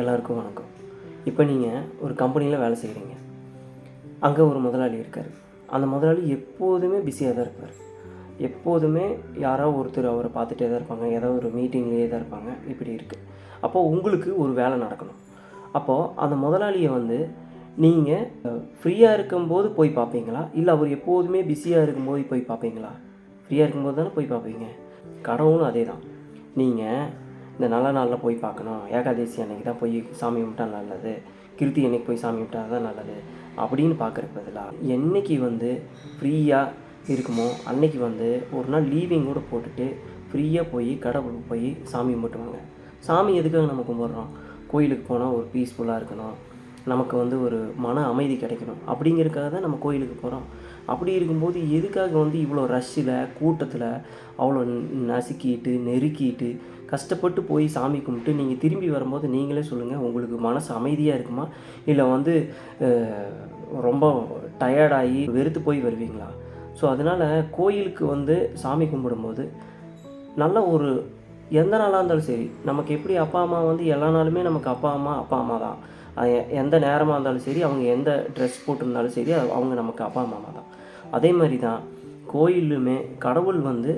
எல்லாருக்கும் வணக்கம். இப்போ நீங்கள் ஒரு கம்பெனியில் வேலை செய்கிறீங்க அங்கே ஒரு முதலாளி இருக்கார். அந்த முதலாளி எப்போதுமே பிஸியாக தான் இருப்பார். எப்போதுமே யாரோ ஒருத்தர் அவரை பார்த்துட்டே தான் இருப்பாங்க. ஏதோ ஒரு மீட்டிங்லேயே தான் இருப்பாங்க. இப்படி இருக்குது அப்போது உங்களுக்கு ஒரு வேலை நடக்கணும். அப்போது அந்த முதலாளியை வந்து நீங்கள் ஃப்ரீயாக இருக்கும்போது போய் பார்ப்பீங்களா? இல்லை அவர் எப்போதுமே பிஸியாக இருக்கும்போது போய் பார்ப்பீங்களா? ஃப்ரீயாக இருக்கும்போது தானே போய் பார்ப்பீங்க? கடவுளும் அதே தான் நீங்கள் இந்த நல்ல நாளில் போய் பார்க்கணும். ஏகாதசி அன்னைக்கு தான் போய் சாமி கும்பிட்டா நல்லது. கிருத்தி அன்னைக்கு போய் சாமி கும்பிட்டா தான் நல்லது. அப்படின்னு பார்க்குறக்கு பதிலாக என்னைக்கு வந்து ஃப்ரீயாக இருக்குமோ அன்னைக்கு வந்து ஒரு நாள் லீவிங் கூட போட்டுட்டு ஃப்ரீயாக போய் கடவுளுக்கு போய் சாமி கும்பிட்டுவாங்க. சாமி எதுக்காக நம்ம கும்பிட்றோம்? கோயிலுக்கு போனால் ஒரு பீஸ்ஃபுல்லாக இருக்கணும். நமக்கு வந்து ஒரு மன அமைதி கிடைக்கணும். அப்படிங்கிறதுக்காக தான் நம்ம கோயிலுக்கு போகிறோம் அப்படி இருக்கும்போது எதுக்காக வந்து இவ்வளோ ரஷ்ஷில் கூட்டத்தில் அவ்வளோ நசுக்கிட்டு நெருக்கிட்டு கஷ்டப்பட்டு போய் சாமி கும்பிட்டு நீங்கள் திரும்பி வரும்போது நீங்களே சொல்லுங்கள் உங்களுக்கு மனசு அமைதியாக இருக்குமா? இல்லை வந்து ரொம்ப டயர்டாகி வெறுத்து போய் வருவீங்களா? ஸோ அதனால் கோயிலுக்கு வந்து சாமி கும்பிடும்போது நல்ல ஒரு எந்த நாளாக இருந்தாலும் சரி நமக்கு எப்படி அப்பா அம்மா வந்து எல்லா நாளுமே நமக்கு அப்பா அம்மா அப்பா அம்மா தான். எந்த நேரமாக இருந்தாலும் சரி அவங்க எந்த ட்ரெஸ் போட்டிருந்தாலும் சரி அது அவங்க நமக்கு அப்பா அம்மா தான். அதே மாதிரி தான் கோயிலுமே கடவுள் வந்து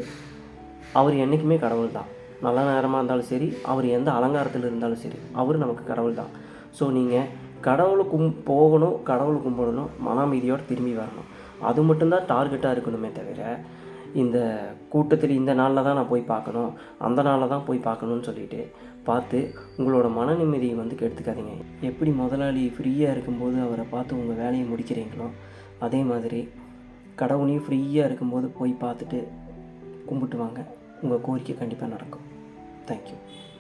அவர் என்றைக்குமே கடவுள் தான். நல்ல நேரமாக இருந்தாலும் சரி அவர் எந்த அலங்காரத்தில் இருந்தாலும் சரி அவர் நமக்கு கடவுள் தான். ஸோ நீங்கள் கடவுளை கும் போகணும் கடவுளை கும்பிடணும் மன அமைதியோடு திரும்பி வரணும். அது மட்டும்தான் டார்கெட்டாக இருக்கணுமே தவிர இந்த கூட்டத்தில் இந்த நாளில் தான் நான் போய் பார்க்கணும் அந்த நாளில் தான் போய் பார்க்கணும்னு சொல்லிட்டு பார்த்து உங்களோட மன நிம்மதியை வந்து கெடுத்துக்காதீங்க. எப்படி முதலாளி ஃப்ரீயாக இருக்கும்போது அவரை பார்த்து உங்கள் வேலையை முடிக்கிறீங்களோ அதே மாதிரி கடவுளையும் ஃப்ரீயாக இருக்கும்போது போய் பார்த்துட்டு கும்பிட்டு வாங்க. உங்கள் கோரிக்கை கண்டிப்பாக நடக்கும். தேங்க்யூ